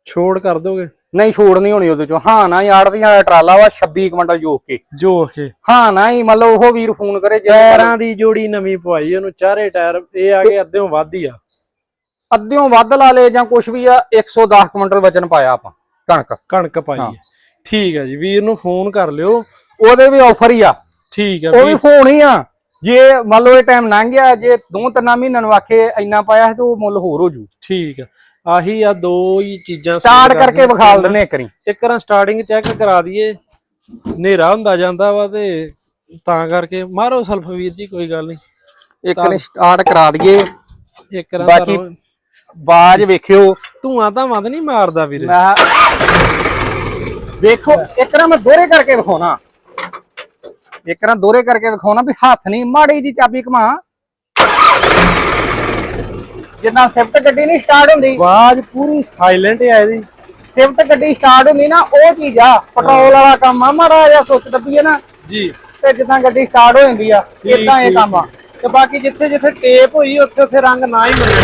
ਛੋੜ ਕਰ ਦੋਗੇ? ਨਹੀਂ ਛੋੜ ਨਹੀਂ ਹੋਣੀ ਉਹਦੇ ਚੋਂ। ਹਾਂ ਨਾ ਯਾਰ ਵਾਲਾ ਟਰਾਲਾ ਵਾ 26 ਕੁਇੰਟਲ ਜੋਕ ਕੇ। ਹਾਂ ਨਾ ਹੀ ਮਤਲਬ ਉਹ ਵੀਰ ਫੋਨ ਕਰੇ ਟਾਇਰਾਂ ਦੀ ਜੋੜੀ ਨਵੀਂ ਪਵਾਈ ਉਹਨੂੰ ਚਾਰੇ ਟਾਇਰ ਇਹ ਆ ਕੇ ਅੱਧਿਓਂ ਵੱਧ ਹੀ ਆ। ਅੱਧਿਓਂ ਵੱਧ ਲਾ ਲੇ ਜਾਂ ਕੁਝ ਵੀ ਆ 110 ਕੁਇੰਟਲ ਵਜਨ ਪਾਇਆ ਆਪਾਂ ਕਣਕ। ਕਣਕ ਪਾਈ ਠੀਕ ਹੈ ਜੀ ਵੀਰ ਨੂੰ ਫੋਨ ਕਰ ਲਿਓ। ਉਹਦੇ ਵੀ ਆਫਰ ਹੀ ਆ। ਠੀਕ ਹੈ ਉਹ ਵੀ ਫੋਨ ਹੀ ਆ। ਜੇ ਮੰਨ ਲਓ ਇਹ ਟਾਈਮ ਲੰਘ ਗਿਆ ਜੇ ਦੋ ਤਿੰਨ ਮਹੀਨਿਆਂ ਨੂੰ ਆਖੇ ਇੰਨਾ ਪਾਇਆ ਤੇ ਉਹ ਮੁੱਲ ਹੋਰ ਹੋ ਜੂ। ਠੀਕ ਆ। ਆਹੀ ਆ ਦੋ ਹੀ ਚੀਜ਼ਾਂ ਸਟਾਰਟ ਕਰਕੇ। ਵਿਖਾਲ ਦਿੰਨੇ ਇੱਕ ਵਾਰੀ। ਇੱਕ ਵਾਰ ਸਟਾਰਟਿੰਗ ਚੈੱਕ ਕਰਾ ਦਈਏ। ਹਨੇਰਾ ਹੁੰਦਾ ਜਾਂਦਾ ਵਾ ਤੇ ਤਾਂ ਕਰਕੇ। ਮਾਰੋ ਸਲਫ ਵੀਰ ਜੀ ਕੋਈ ਗੱਲ ਨਹੀਂ। ਇੱਕ ਵਾਰੀ ਸਟਾਰਟ ਕਰਾ ਦਈਏ। ਇੱਕ ਵਾਰ ਬਾਕੀ ਬਾਜ ਵੇਖਿਓ। ਧੂਆਂ ਤਾਂ ਵੱਧ ਨਹੀਂ ਮਾਰਦਾ ਵੀਰੇ। ਵੇਖੋ ਇੱਕ ਨਾ ਮੈਂ ਦੋਰੇ ਕਰਕੇ ਵਿਖਾਉਣਾ। ਇੱਕ ਨਾ ਦੋਰੇ ਕਰਕੇ ਵਿਖਾਉਣਾ ਵੀ ਹੱਥ ਨਹੀਂ ਮਾੜੀ ਜੀ ਚਾਬੀ ਘਮਾ। ਜਿੱਦਾਂ ਸਿਫਟ ਗੱਡੀ ਨਹੀਂ ਸਟਾਰਟ ਹੁੰਦੀ। ਆਵਾਜ਼ ਪੂਰੀ ਸਾਇਲੈਂਟ ਹੈ ਇਹਦੀ। ਸਿਫਟ ਗੱਡੀ ਸਟਾਰਟ ਹੁੰਦੀ ਨਾ ਉਹ ਚੀਜ਼ ਆ ਪੈਟਰੋਲ ਵਾਲਾ ਕੰਮ ਆ ਮਾੜਾ ਜਿਹਾ ਸੁੱਚ ਦੱਬੀਏ ਨਾ। ਜੀ। ਤੇ ਜਿੱਦਾਂ ਗੱਡੀ ਸਟਾਰਟ ਹੋ ਜਾਂਦੀ ਆ ਇਦਾਂ ਇਹ ਕੰਮ ਆ। ਤੇ ਬਾਕੀ ਜਿੱਥੇ ਜਿੱਥੇ ਟੇਪ ਹੋਈ ਉੱਥੇ ਉੱਥੇ ਰੰਗ ਨਾ ਹੀ ਮਿਲੇ।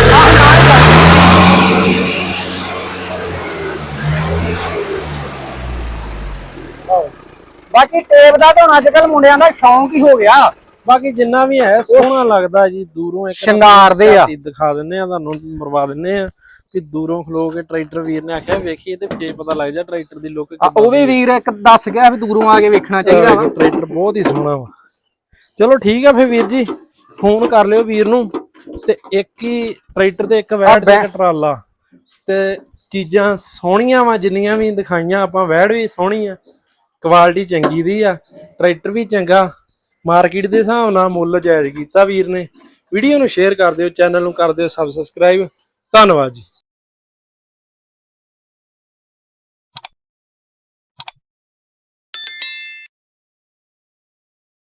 ਬਾਕੀ ਟੇਪ ਦਾ ਤਾਂ ਅੱਜ ਕੱਲ ਮੁੰਡਿਆਂ ਦਾ ਸ਼ੌਂਕ ਹੀ ਹੋ ਗਿਆ। ਬਾਕੀ ਜਿੰਨਾ ਵੀ ਹੈ ਸੋਹਣਾ ਲੱਗਦਾ ਜੀ ਦੂਰੋਂ ਇੱਕ ਸ਼ਿੰਗਾਰਦੇ ਆ। ਦਿਖਾ ਦਿੰਨੇ ਆ ਤੁਹਾਨੂੰ ਮਰਵਾ ਦਿੰਨੇ ਆ ਕਿ ਦੂਰੋਂ ਖਲੋ ਕੇ ਟਰੈਕਟਰ ਵੀਰ ਨੇ ਆਖਿਆ ਵੇਖੀਏ ਤੇ ਫੇਰ ਪਤਾ ਲੱਗ ਜਾ ਟਰੈਕਟਰ ਦੀ ਲੁੱਕ ਉਹ ਵੀ ਵੀਰ ਇੱਕ ਦੱਸ ਗਿਆ ਵੀ ਦੂਰੋਂ ਆ ਕੇ ਵੇਖਣਾ ਚਾਹੀਦਾ ਵਾ। ਟਰੈਕਟਰ ਬਹੁਤ ਹੀ ਸੋਹਣਾ ਵਾ। ਚਲੋ ਠੀਕ ਆ ਫੇਰ ਵੀਰ ਜੀ ਫੋਨ ਕਰ ਲਿਓ ਵੀਰ ਨੂੰ ਤੇ ਇੱਕ ਹੀ ਟਰੈਕਟਰ ਤੇ ਇੱਕ ਵੈਟ ਤੇ ਇੱਕ ਟਰਾਲਾ। ਤੇ ਚੀਜ਼ਾਂ ਸੋਹਣੀਆਂ ਵਾ ਜਿੰਨੀਆਂ ਵੀ ਦਿਖਾਈਆਂ ਆਪਾਂ ਵੈੜ ਵੀ ਸੋਹਣੀ ਆ। ਕੁਆਲਿਟੀ ਚੰਗੀ ਦੀ ਆ, ਟਰੈਕਟਰ ਵੀ ਚੰਗਾ। ਮਾਰਕੀਟ ਦੇ ਹਿਸਾਬ ਨਾਲ ਮੁੱਲ ਜਾਇਜ਼ ਕੀਤਾ ਵੀਰ ਨੇ। ਵੀਡੀਓ ਨੂੰ ਸ਼ੇਅਰ ਕਰ ਦਿਓ ਚੈਨਲ ਨੂੰ ਕਰ ਦਿਓ, ਸਬਸਕ੍ਰਾਈਬ। ਧੰਨਵਾਦ ਜੀ।